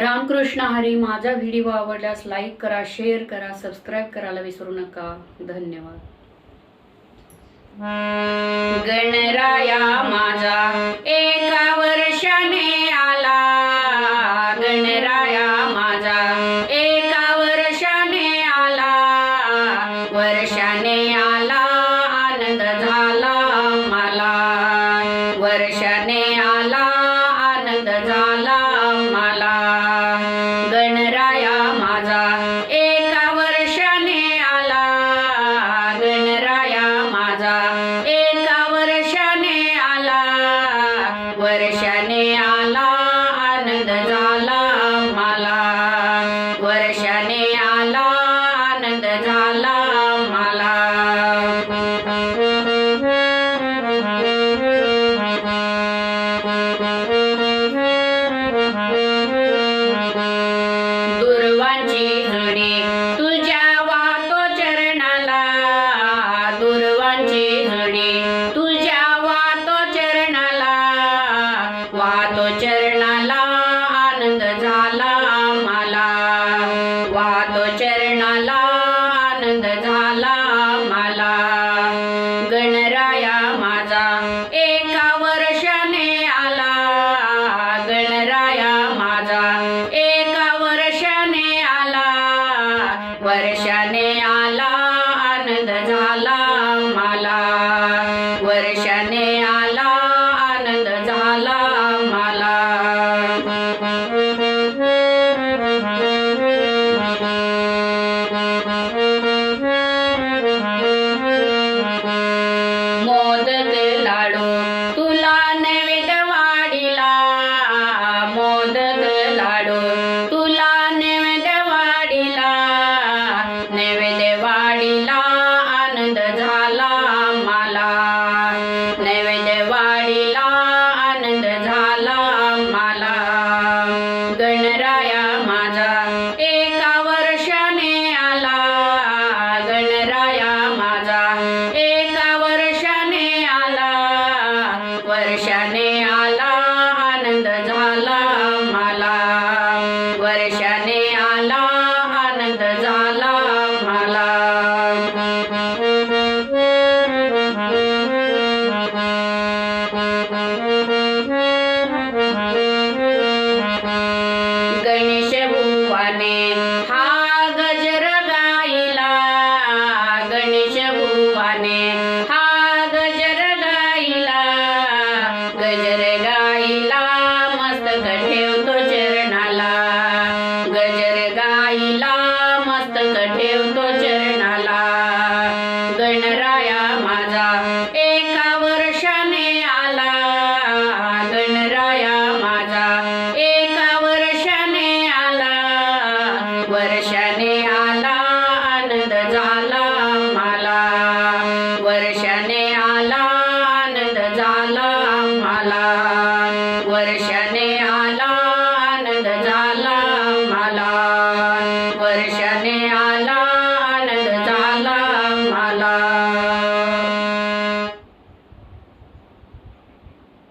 रामकृष्ण हरी माझा व्हिडिओ आवडल्यास लाईक करा शेअर करा सबस्क्राईब करायला विसरू नका. धन्यवाद. गणराया माझा एका वर्षाने आला. गणराया माझा एका वर्षाने आला. वर्षाने आला आनंद झाला मला. वर्षाने चरणाची धडी तुझ्या वातो चरणाला वातो चरणाला आनंद झाला. la. राया माझा. एका वर्षाने आला. गणराया माझा. एका वर्षाने आला. वर्षाने आला आनंद झाला मला. वर्षाने आला आनंद झाला मला. वर्षाने आला